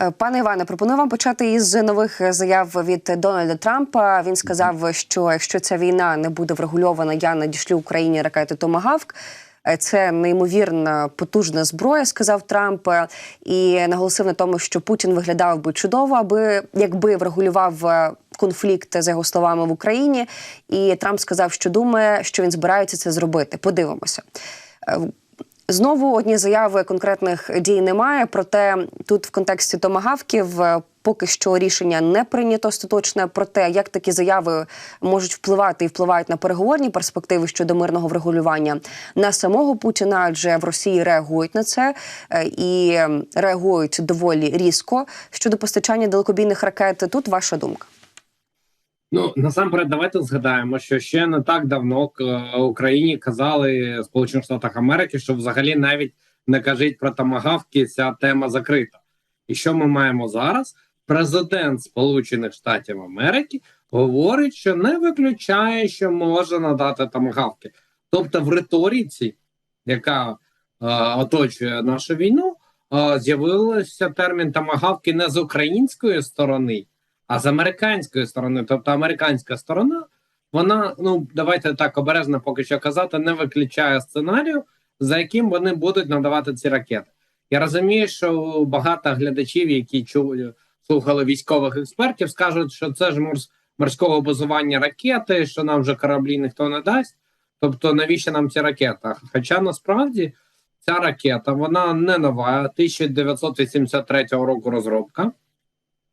Е, Пане Іване, пропоную вам почати із нових заяв від Дональда Трампа. Він сказав, що якщо ця війна не буде врегульована, я надішлю Україні ракети Томагавк. Е, Це неймовірна потужна зброя, сказав Трамп, е, і наголосив на тому, що Путін виглядав би чудово, аби якби врегулював е, конфлікт за його словами в Україні. І Трамп сказав, що думає, що він збирається це зробити. Подивимося. Знову одні заяви конкретних дій немає. Проте тут в контексті томагавків е, поки що рішення не прийнято остаточне. Про те, як такі заяви можуть впливати і впливають на переговорні перспективи щодо мирного врегулювання на самого Путіна, адже в Росії реагують на це е, і реагують доволі різко щодо постачання далекобійних ракет. Тут ваша думка. Ну насамперед, давайте згадаємо, що ще не так давно к- Україні казали Сполучених Штатах Америки, що взагалі навіть не кажіть про тамагавки, ця тема закрита. І що ми маємо зараз? Президент Сполучених Штатів Америки говорить, що не виключає, що може надати тамагавки. Тобто, в риториці, яка е, оточує нашу війну, е, з'явився термін тамагавки не з української сторони. А з американської сторони, тобто американська сторона, вона ну давайте так обережно поки що казати, не виключає сценарію, за яким вони будуть надавати ці ракети. Я розумію, що багато глядачів, які чули слухали військових експертів, скажуть, що це ж морс, морського базування ракети, що нам вже кораблі ніхто не дасть. Тобто, навіщо нам ці ракети? Хоча насправді ця ракета вона не нова, 1983 року розробка.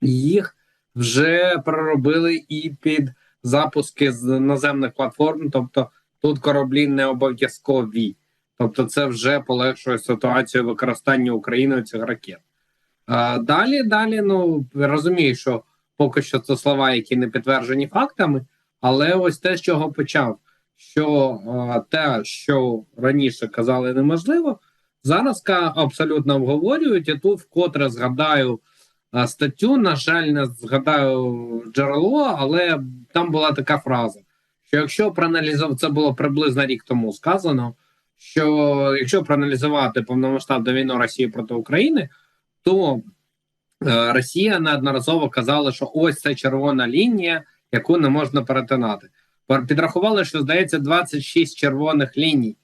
Їх вже проробили і під запуски з наземних платформ. Тобто тут кораблі не обов'язкові. Тобто, це вже полегшує ситуацію використання Україною цих ракет. А, далі, далі, ну розумію, що поки що це слова, які не підтверджені фактами, але ось те, з чого почав, що а, те, що раніше казали неможливо, зараз абсолютно обговорюють. І тут вкотре згадаю статтю. На жаль, не згадаю джерело, але там була така фраза: що якщо проаналізувати, це було приблизно рік тому сказано, що якщо проаналізувати повномасштабну війну Росії проти України, то е, Росія неодноразово казала, що ось це червона лінія, яку не можна перетинати. Пер- Підрахували, що здається 26 червоних ліній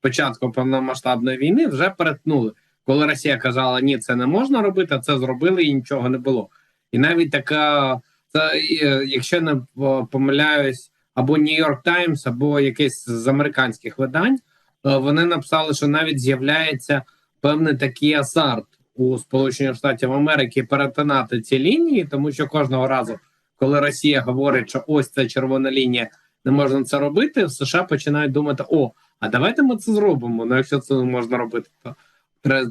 початку повномасштабної війни вже перетнули. Коли Росія казала, ні, це не можна робити, а це зробили і нічого не було. І навіть така, це, е, якщо не помиляюсь, або Нью-Йорк Таймс, або якесь з американських видань, е, вони написали, що навіть з'являється певний такий азарт у Сполучених Штатів Америки перетинати ці лінії, тому що кожного разу, коли Росія говорить, що ось це червона лінія, не можна це робити, в США починають думати: о, а давайте ми це зробимо. Ну, якщо це можна робити, то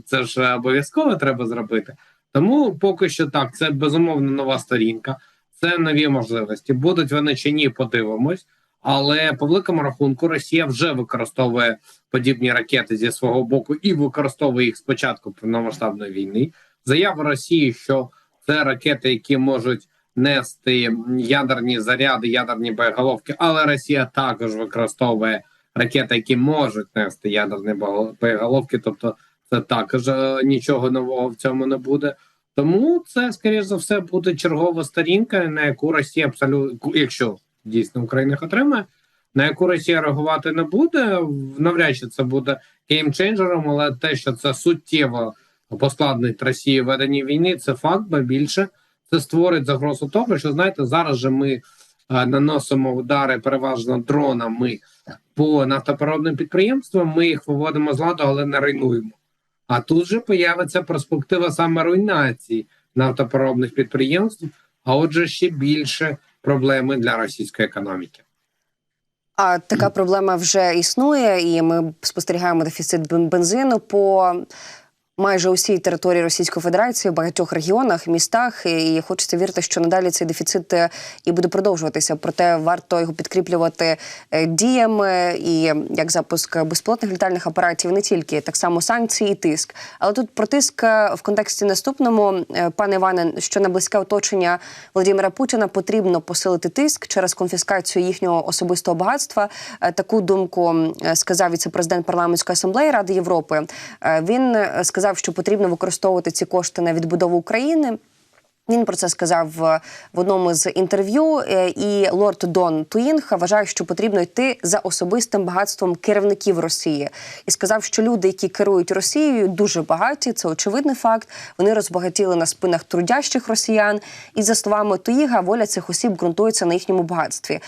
це ж обов'язково треба зробити. Тому поки що так, це безумовно нова сторінка, це нові можливості. Будуть вони чи ні, подивимось. Але по великому рахунку Росія вже використовує подібні ракети зі свого боку і використовує їх з початку повномасштабної війни. Заява Росії, що це ракети, які можуть нести ядерні заряди, ядерні боєголовки, але Росія також використовує ракети, які можуть нести ядерні боєголовки. Тобто, також е, нічого нового в цьому не буде. Тому це, скоріш за все, буде чергова сторінка, на яку Росія абсолютно, якщо дійсно Україна їх отримає, на яку Росія реагувати не буде. Навряд чи це буде геймченджером, але те, що це суттєво послабнить Росії в веденні війни, це факт, бо більше це створить загрозу того, що знаєте, зараз же ми е, наносимо удари переважно дронами по нафтопереробним підприємствам. Ми їх виводимо з ладу, але не руйнуємо. А тут же появиться перспектива саме руйнації нафтопереробних підприємств, а отже, ще більше проблеми для російської економіки. А така проблема вже існує, і ми спостерігаємо дефіцит бензину по майже усій території Російської Федерації, в багатьох регіонах, містах. І хочеться вірити, що надалі цей дефіцит е, і буде продовжуватися. Проте варто його підкріплювати е, діями і як запуск безпілотних літальних апаратів, не тільки так само санкції і тиск. Але тут про тиск е, в контексті наступному, пане Іване, що на близьке оточення Володимира Путіна потрібно посилити тиск через конфіскацію їхнього особистого багатства. Таку думку сказав віце-президент парламентської асамблеї Ради Європи. Він сказав. Сказав, що потрібно використовувати ці кошти на відбудову України. Він про це сказав е, в одному з інтерв'ю. Е, І лорд Дон Туїнг вважає, що потрібно йти за особистим багатством керівників Росії, і сказав, що люди, які керують Росією, дуже багаті. Це очевидний факт. Вони розбагатіли на спинах трудящих росіян. І за словами Туїга, воля цих осіб ґрунтується на їхньому багатстві.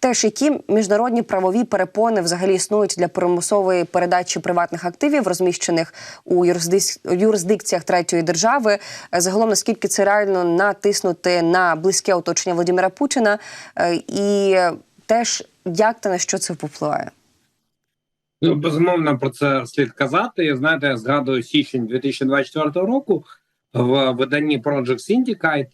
Теж які міжнародні правові перепони взагалі існують для примусової передачі приватних активів, розміщених у юрисдик- юрисдикціях третьої держави. Е, Загалом наскільки це реально натиснути на близьке оточення Володимира Путіна, Е, і теж як та на що це впливає? Ну, безумовно, про це слід казати. Знаєте, я згадую січень 2024 року в виданні Project Syndicate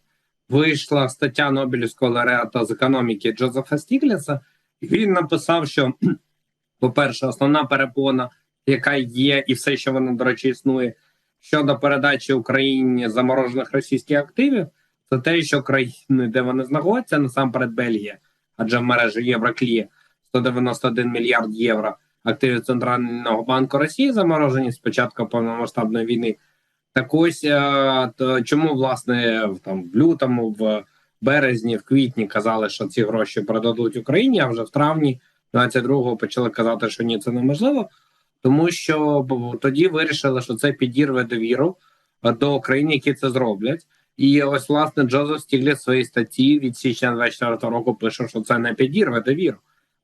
вийшла стаття Нобелівського лауреата з економіки Джозефа Стігліса. Він написав, що, по-перше, основна перепона, яка є, і все, що вона, до речі, існує щодо передачі Україні заморожених російських активів, це те, що країни, де вони знаходяться, насамперед Бельгія, адже в мережі Євроклі 191 мільярд євро активів Центрального банку Росії заморожені з початку повномасштабної війни. Так ось е, то чому власне там в лютому, в березні, в квітні казали, що ці гроші продадуть Україні, а вже в травні 22-го почали казати, що ні, це неможливо, тому що тоді вирішили, що це підірве довіру е, до України, які це зроблять. І ось власне Джозеф Стігліс в своїй статті від січня 24 року пише, що це не підірве довіру.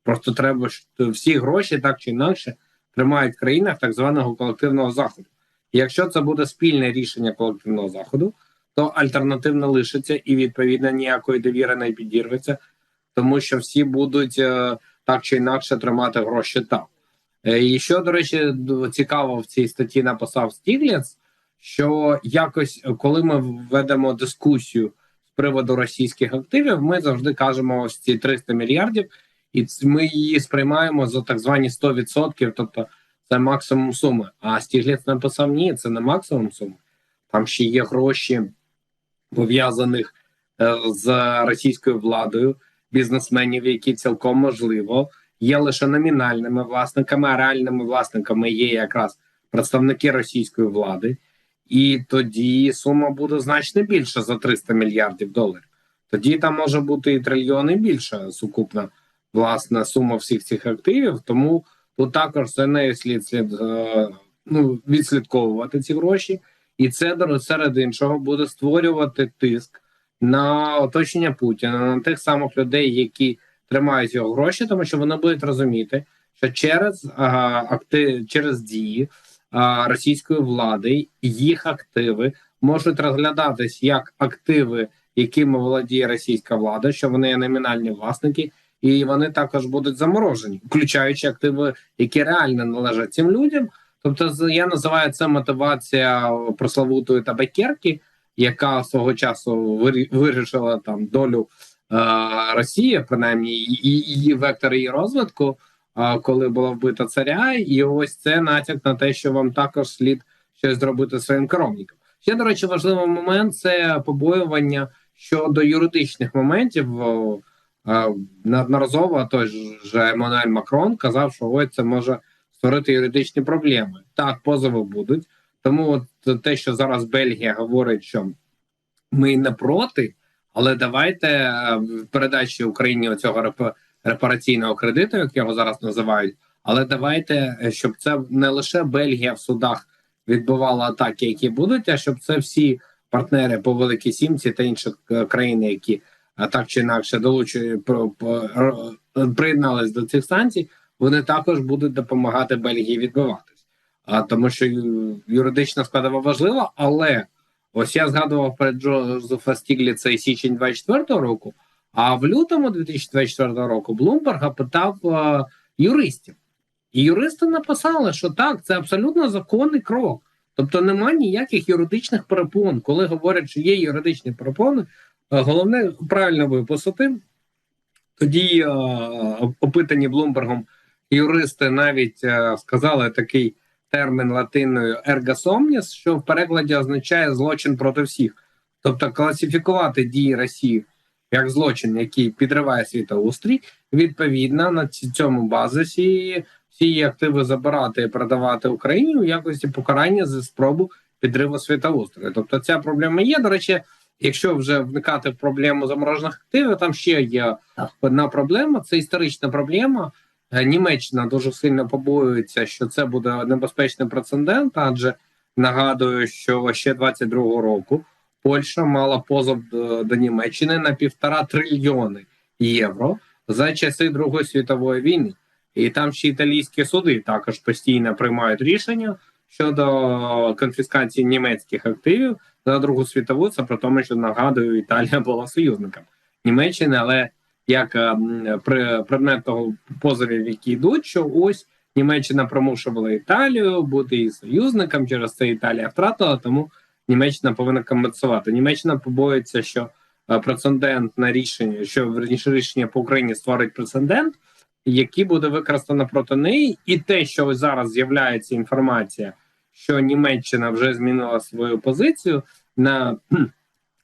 Просто треба що всі гроші так чи інакше тримають в країнах так званого колективного заходу. Якщо це буде спільне рішення колективного заходу, то альтернативно лишиться і відповідно ніякої довіри не підірветься, тому що всі будуть е, так чи інакше тримати гроші там. Е, І що, до речі, цікаво в цій статті написав Стігліц, що якось, коли ми ведемо дискусію з приводу російських активів, ми завжди кажемо ось ці 300 мільярдів, і ми її сприймаємо за так звані 100%, тобто це максимум суми. А Стігліц написав: ні, це не максимум суми. Там ще є гроші пов'язаних е, з російською владою, бізнесменів, які цілком можливо є лише номінальними власниками, а реальними власниками є якраз представники російської влади, і тоді сума буде значно більша за 300 мільярдів доларів. Тоді там може бути і трильйони більша сукупна власна сума всіх цих активів. Тому тут також це не слід слід е, ну, відслідковувати ці гроші, і це серед іншого буде створювати тиск на оточення Путіна, на тих самих людей, які тримають його гроші, тому що вони будуть розуміти, що через а, акти, через дії а, російської влади їх активи можуть розглядатись як активи, якими володіє російська влада, що вони є номінальні власники, і вони також будуть заморожені, включаючи активи, які реально належать цим людям. Тобто, я називаю це мотивація прославутої табакерки, яка свого часу вирі- вирішила там долю е, Росії, принаймні, і її вектор її розвитку, е, коли була вбита царя, і ось це натяк на те, що вам також слід щось зробити своїм керівником. Ще до речі, важливий момент це побоювання щодо юридичних моментів. Е, Неодноразово той ж Еммануель Макрон казав, що ось це може створити юридичні проблеми. Так, позови будуть. Тому от те, що зараз Бельгія говорить, що ми не проти, але давайте е, в передачі Україні цього реп- репараційного кредиту, як його зараз називають. Але давайте, е, щоб це не лише Бельгія в судах відбувала атаки, які будуть, а щоб це всі партнери по Великій Сімці та інших е, країн, які е, так чи інакше про- е, приєднались до цих санкцій, вони також будуть допомагати Бельгії відбиватись. А тому, що юридична складова важлива, але ось я згадував перед Джозефа Стігліца і січень 24 року. А в лютому 2024 року Блумберга питав е, юристів, і юристи написали, що так, це абсолютно законний крок. Тобто немає ніяких юридичних перепон. Коли говорять, що є юридичні перепони, головне правильно виписати. Тоді е, опитані Блумбергом юристи навіть е, сказали такий термін латиною omnes, що в перекладі означає злочин проти всіх. Тобто класифікувати дії Росії як злочин, який підриває світоустрій, відповідно на цьому базисі всі активи забирати і продавати Україні у якості покарання за спробу підриву світоустрою. Тобто ця проблема є. До речі, якщо вже вникати в проблему заморожених активів, там ще є одна проблема: це історична проблема. Е, Німеччина дуже сильно побоюється, що це буде небезпечний прецедент, адже нагадую, що ще 22-го року Польща мала позов до, до Німеччини на півтора трильйони євро за часи Другої світової війни. І там ще італійські суди також постійно приймають рішення щодо конфіскації німецьких активів за Другу світову. Це про тому, що нагадую, Італія була союзником Німеччини, але як е, при предмет того позовів, які йдуть, що ось Німеччина примушувала Італію бути і союзником. Через це Італія втратила, тому Німеччина повинна компенсувати. Німеччина побоїться, що е, прецедент на рішення, що верніше рішення по Україні створить прецедент, який буде використано проти неї, і те, що ось зараз з'являється інформація, що Німеччина вже змінила свою позицію на,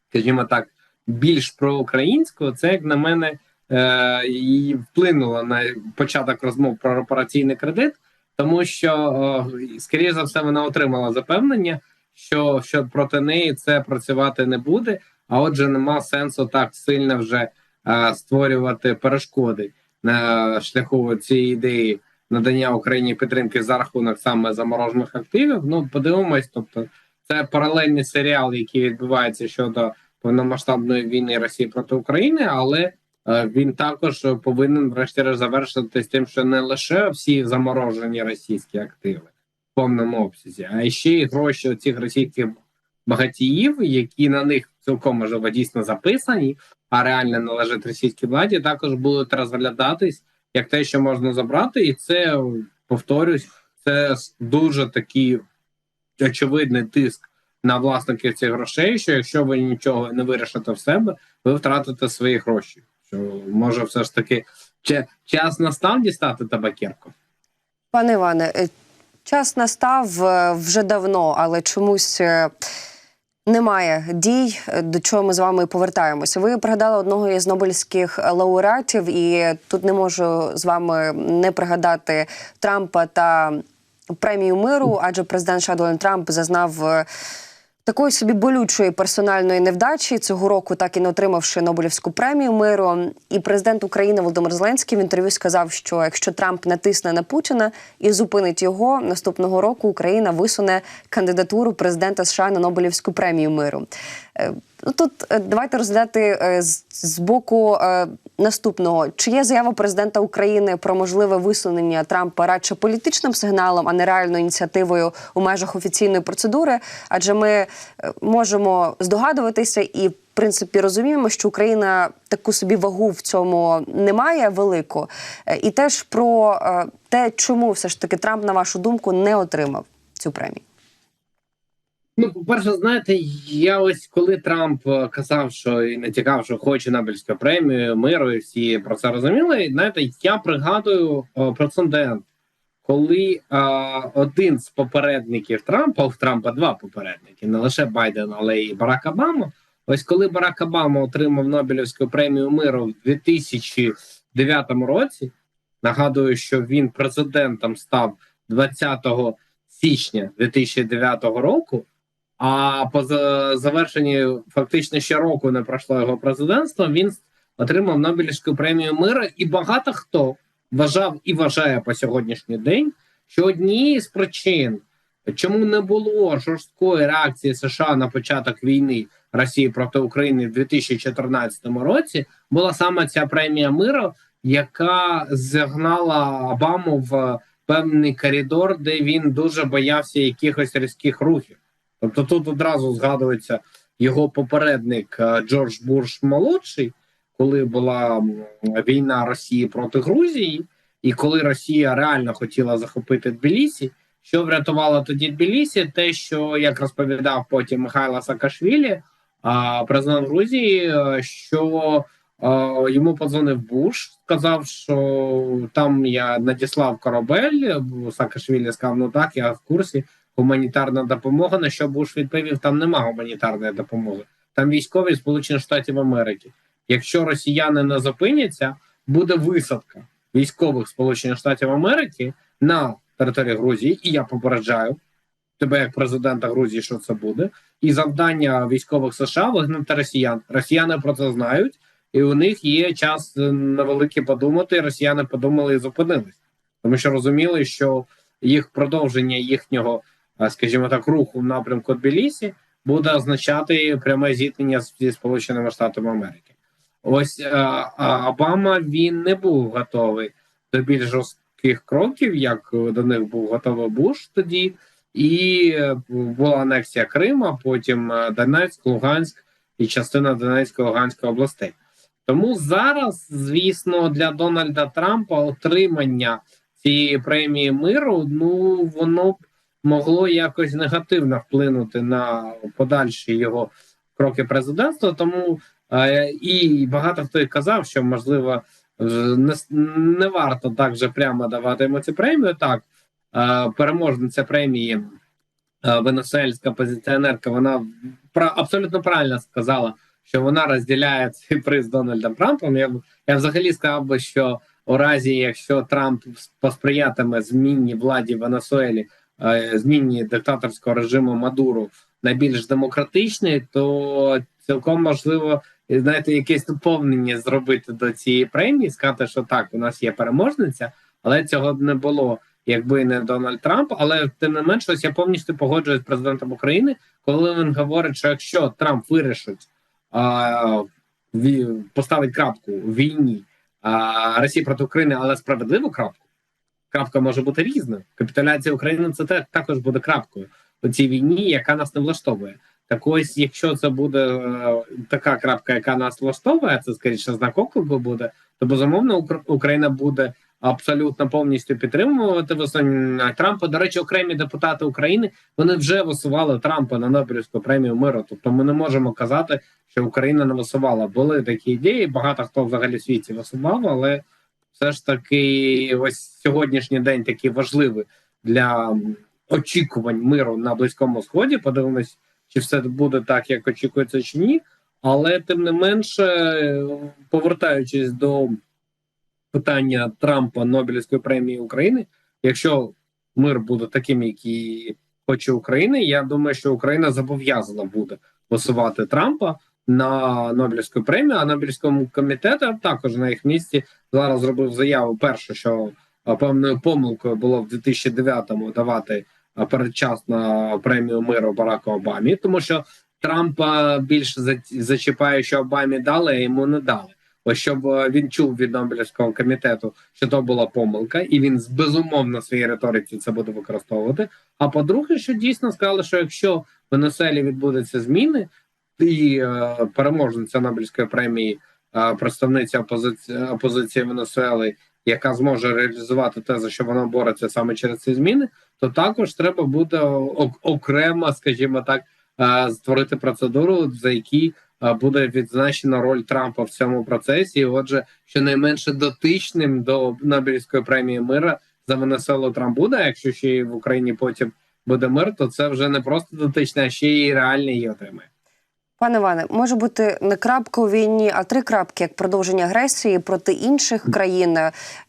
скажімо так, більш проукраїнську, це як на мене е, і вплинуло на початок розмов про репараційний кредит, тому що скоріше за все вона отримала запевнення, що, що проти неї це працювати не буде. А отже, нема сенсу так сильно вже е, створювати перешкоди на шляху цієї ідеї надання Україні підтримки за рахунок саме заморожених активів. Ну подивимось, тобто це паралельний серіал, який відбувається щодо повномасштабної війни Росії проти України, але е, він також повинен врешті-решт завершитись тим, що не лише всі заморожені російські активи в повному обсязі, а ще й гроші цих російських багатіїв, які на них цілком можливо дійсно записані, а реально належать російській владі, також будуть розглядатись як те, що можна забрати, і це повторюсь, це дуже такий очевидний тиск на власників цих грошей. Що якщо ви нічого не вирішите в себе, ви втратите свої гроші. Що може, все ж таки час настав дістати табакерку? Пане Іване, е, час настав е, вже давно, але чомусь е, немає дій, е, до чого ми з вами повертаємося. Ви пригадали одного із нобелівських лауреатів, і тут не можу з вами не пригадати Трампа та премію миру, адже президент США Трамп зазнав. Е, Такої собі болючої персональної невдачі цього року, так і не отримавши Нобелівську премію миру. І президент України Володимир Зеленський в інтерв'ю сказав, що якщо Трамп натисне на Путіна і зупинить його наступного року, Україна висуне кандидатуру президента США на Нобелівську премію миру. Ну тут е, давайте розглядати е, з, з боку е, наступного: чи є заява президента України про можливе висунення Трампа радше політичним сигналом, а не реальною ініціативою у межах офіційної процедури? Адже ми можемо здогадуватися і. В принципі, розуміємо, що Україна таку собі вагу в цьому не має велику, і теж про те, чому все ж таки Трамп, на вашу думку, не отримав цю премію. Ну, по-перше, знаєте, я ось коли Трамп е, казав, що і натякав, що хоче Нобелівську премію миру, і всі про це розуміли. Знаєте, я пригадую о, прецедент, коли е, один з попередників Трампа, у Трампа два попередники, не лише Байден, але й Барак Обама. Ось коли Барак Обама отримав Нобелівську премію миру в 2009 році. Нагадую, що він президентом став 20 січня 2009 року. А по за- завершенні фактично ще року не пройшло його президентство. Він отримав Нобелівську премію миру, і багато хто вважав і вважає по сьогоднішній день, що однією з причин, чому не було жорсткої реакції США на початок війни Росії проти України в 2014 році, була саме ця премія миру, яка загнала Обаму в певний коридор, де він дуже боявся якихось різких рухів. Тобто тут одразу згадується його попередник е, Джордж Буш молодший, коли була війна Росії проти Грузії, і коли Росія реально хотіла захопити Тбілісі, що врятувало тоді Тбілісі, те, що як розповідав потім Михайло Саакашвілі, президент Грузії, е, що йому подзвонив Буш, сказав, що там я надіслав корабель. Саакашвілі сказав, ну так, я в курсі гуманітарна допомога. На що Буш відповів: там нема гуманітарної допомоги. Там військові Сполучених Штатів Америки. Якщо росіяни не зупиняться, буде висадка військових Сполучених Штатів Америки на території Грузії, і я попереджаю тебе як президента Грузії, що це буде. І завдання військових США вигнати росіян. Росіяни про це знають, і у них є час е, невеликий подумати. Росіяни подумали і зупинились, тому що розуміли, що їх продовження їхнього, е, скажімо так, руху в напрямку Тбілісі буде означати пряме зіткнення зі Сполученими Штатами Америки. Ось е, а Обама він не був готовий до більш жорстких кроків, як до них був готовий Буш тоді, і була анексія Крима, потім Донецьк, Луганськ і частина Донецької Луганської областей. Тому зараз, звісно, для Дональда Трампа отримання цієї премії миру, ну воно б могло якось негативно вплинути на подальші його кроки президентства. Тому е, і багато хто і казав, що можливо не, не варто так же прямо давати йому цю премію. Так, е, переможниця премії е, венесуельська позиціонерка, вона абсолютно правильно сказала, що вона розділяє цей приз з Дональдом Трампом. Я, б- я взагалі сказав би, що у разі, якщо Трамп посприятиме зміні владі Венесуелі, е, зміні диктаторського режиму Мадуру на більш демократичний, то цілком можливо знаєте, якесь доповнення зробити до цієї премії, сказати, що так, у нас є переможниця, але цього б не було, якби не Дональд Трамп. Але тим не менш, ось я повністю погоджуюсь з президентом України, коли він говорить, що якщо Трамп вирішить поставить крапку в війні Росії проти України, але справедливу крапку. Крапка може бути різною. Капітуляція України це також буде крапкою у цій війні, яка нас не влаштовує. Так ось, якщо це буде е, така крапка, яка нас влаштовує, це скоріше знак оклику буде, то безумовно Укра- Україна буде абсолютно повністю підтримувати висунення Трампа. До речі, окремі депутати України вони вже висували Трампа на Нобелівську премію миру. Тобто, ми не можемо казати, що Україна не висувала. Були такі ідеї. Багато хто взагалі в світі висував, але все ж таки, ось сьогоднішній день такий важливий для очікувань миру на близькому сході. Подивимось, чи все буде так, як очікується, чи ні. Але тим не менше, повертаючись до питання Трампа Нобелівської премії України, якщо мир буде таким, який хоче Україна, я думаю, що Україна зобов'язана буде висувати Трампа на Нобелівську премію, а Нобелівському комітету також на їх місці зараз зробив заяву. Перше, що певною помилкою було в 2009-му давати а, передчасно премію миру Бараку Обамі, тому що Трампа більше за- зачіпає, що Обамі дали, а йому не дали. Щоб е, він чув від Нобелівського комітету, що то була помилка, і він безумовно в своїй риториці це буде використовувати. А по-друге, що дійсно сказали, що якщо в Венесуелі відбудуться зміни, і е, переможниця Нобелівської премії, е, представниця опозиції, опозиції Венесуели, яка зможе реалізувати те, за що вона бореться саме через ці зміни, то також треба буде окремо, скажімо так, е, створити процедуру, за які буде відзначена роль Трампа в цьому процесі. І, Отже, щонайменше дотичним до Нобелівської премії мира за Венесуелу Трамп буде. Якщо ще й в Україні потім буде мир, то це вже не просто дотичне, а ще й реальний її отримає. Пане Іване, може бути не крапка у війні, а три крапки як продовження агресії проти інших країн,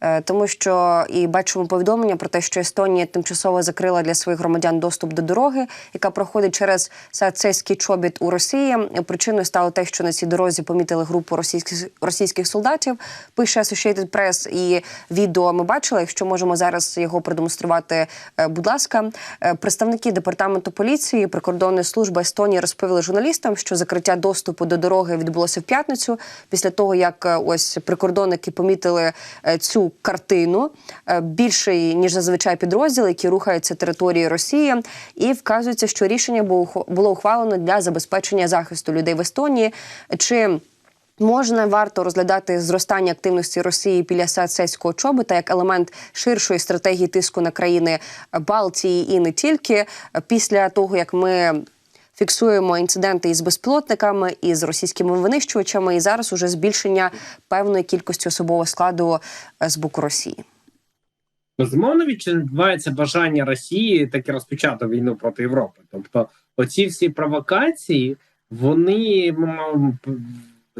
Е, тому що і бачимо повідомлення про те, що Естонія тимчасово закрила для своїх громадян доступ до дороги, яка проходить через сацейський чобіт у Росії. Причиною стало те, що на цій дорозі помітили групу російських російських солдатів. Пише Associated Press і відео ми бачили. Якщо можемо зараз його продемонструвати, е, будь ласка, Е, представники департаменту поліції прикордонної служби Естонії розповіли журналістам, що закриття доступу до дороги відбулося в п'ятницю, після того як е, ось прикордонники помітили е, цю картину е, більший ніж зазвичай підрозділ, які рухаються територією Росії, і вказується, що рішення було ухвалено для забезпечення захисту людей в Естонії. Чи Можна варто розглядати зростання активності Росії біля Сацейського чобота як елемент ширшої стратегії тиску на країни Балтії і не тільки після того, як ми фіксуємо інциденти із безпілотниками із російськими винищувачами, і зараз уже збільшення певної кількості особового складу е, з боку Росії. Безумовно, відчувається бажання Росії таки розпочати війну проти Європи. Тобто, оці всі провокації, вони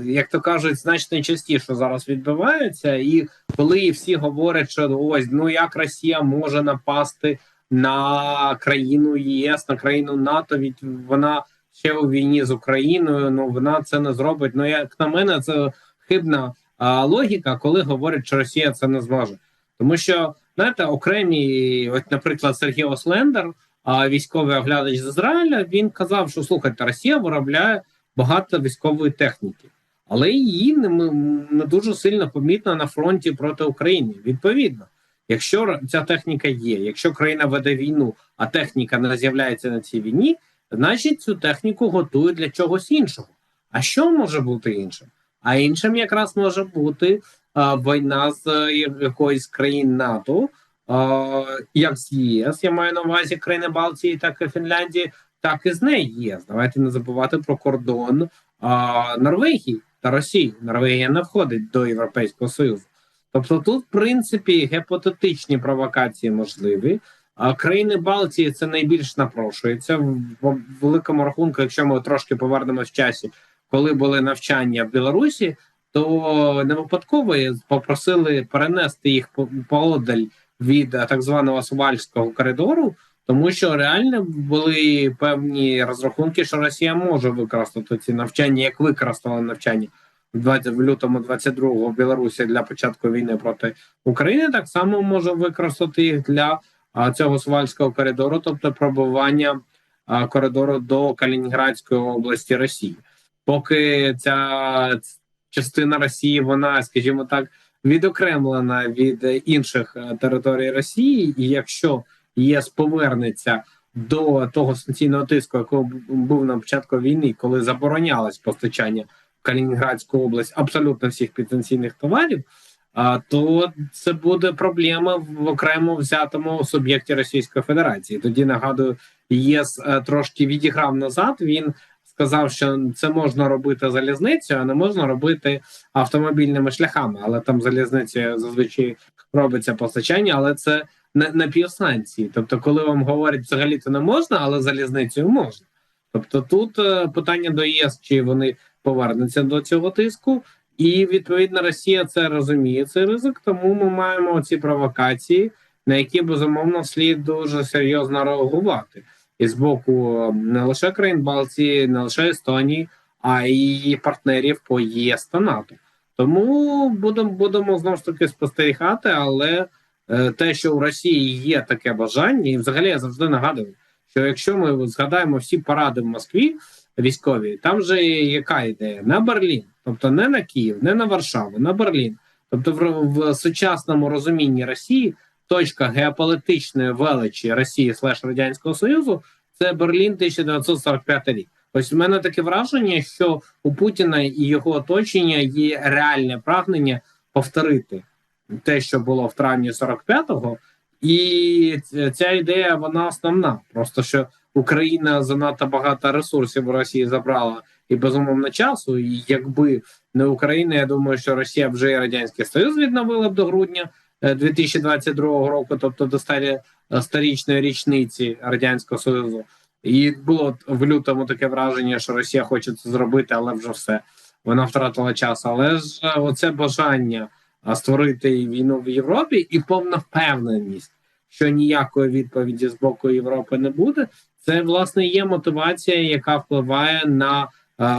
як то кажуть, значно частіше зараз відбуваються. І коли всі говорять, що ось ну як Росія може напасти на країну ЄС, на країну НАТО, від вона ще у війні з Україною. Ну вона це не зробить. Ну як на мене, це хибна а, логіка, коли говорять, що Росія це не зможе, тому що знаєте, окремі, от, наприклад, Сергій Ослендер, а військовий оглядач з Ізраїля, він казав, що слухайте, Росія виробляє багато військової техніки, але її не, не дуже сильно помітно на фронті проти України. Відповідно, якщо ця техніка є, якщо країна веде війну, а техніка не з'являється на цій війні, значить цю техніку готують для чогось іншого. А що може бути іншим? А іншим якраз може бути а, війна з е, якоїсь країн НАТО, а, як з ЄС, я маю на увазі країни Балтії, так і Фінляндії, так і з неї ЄС. Давайте не забувати про кордон а, Норвегії та Росії. Норвегія не входить до Європейського Союзу. Тобто, тут, в принципі, гіпотетичні провокації можливі. А країни Балтії це найбільш напрошується в великому рахунку. Якщо ми трошки повернемось в часі, коли були навчання в Білорусі, то не випадково попросили перенести їх по- поодаль від е, так званого Сувальського коридору, тому що реально були певні розрахунки, що Росія може використати ці навчання, як використала навчання в 20, в лютому 22-го в Білорусі для початку війни проти України. Так само може використати їх для цього Сувальського коридору, тобто пробування коридору до Калінінградської області Росії. Поки ця частина Росії, вона, скажімо так, відокремлена від інших е, територій Росії, і якщо ЄС повернеться до того санкційного тиску, який був на початку війни, коли заборонялось постачання Калінінградську область абсолютно всіх підсанкційних товарів, то це буде проблема в окремо взятому суб'єкті Російської Федерації. Тоді нагадую, ЄС е, трошки відіграв назад. Він сказав, що це можна робити залізницею, а не можна робити автомобільними шляхами. Але там залізницею зазвичай робиться постачання, але це не на півстанції. Тобто, коли вам говорять, взагалі то не можна, але залізницею можна. Тобто, тут е, питання до ЄС, чи вони повернуться до цього тиску, і відповідно Росія це розуміє цей ризик. Тому ми маємо ці провокації, на які безумовно слід дуже серйозно реагувати і з боку не лише країн Балтії, не лише Естонії, а й партнерів по ЄС та НАТО. Тому будемо будемо знову ж таки спостерігати, але е, те, що у Росії є таке бажання, і взагалі я завжди нагадую, що якщо ми згадаємо всі паради в Москві військові, там же яка ідея на Берлін, тобто не на Київ, не на Варшаву, на Берлін. Тобто, в, в сучасному розумінні Росії точка геополітичної величі Росії слеш Радянського Союзу це Берлін 1945 рік. Ось у мене таке враження, що у Путіна і його оточення є реальне прагнення повторити те, що було в травні 45-го, і ця ідея вона основна. Просто що Україна занадто багато ресурсів у Росії забрала і безумовно часу. І якби не Україна, я думаю, що Росія вже і радянський Союз відновила б до грудня е, 2022 року, тобто до старі, е, старічної річниці радянського союзу. І було в лютому таке враження, що Росія хоче це зробити, але вже все вона втратила час. Але ж е, оце бажання створити війну в Європі і повна впевненість, що ніякої відповіді з боку Європи не буде. Це власне є мотивація, яка впливає на е,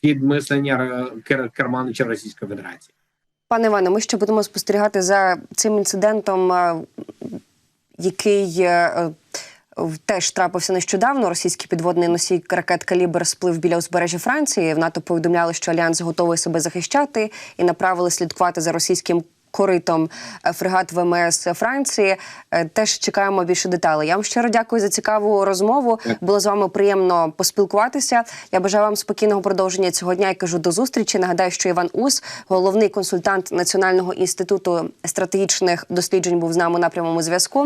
хід мислення е, Кер- керманича Російської Федерації. Пане Іване, ми ще будемо спостерігати за цим інцидентом, е, який теж трапився нещодавно. Російський підводний носій ракет Калібр сплив біля узбережжя Франції. В НАТО повідомляли, що альянс готовий себе захищати і направили слідкувати за російським. Коритом е, фрегат ВМС Франції Е, теж чекаємо більше деталей. Я вам щиро дякую за цікаву розмову. Було з вами приємно поспілкуватися. Я бажаю вам спокійного продовження цього дня Я кажу до зустрічі. Нагадаю, що Іван Ус, головний консультант Національного інституту стратегічних досліджень, був з нами на прямому зв'язку.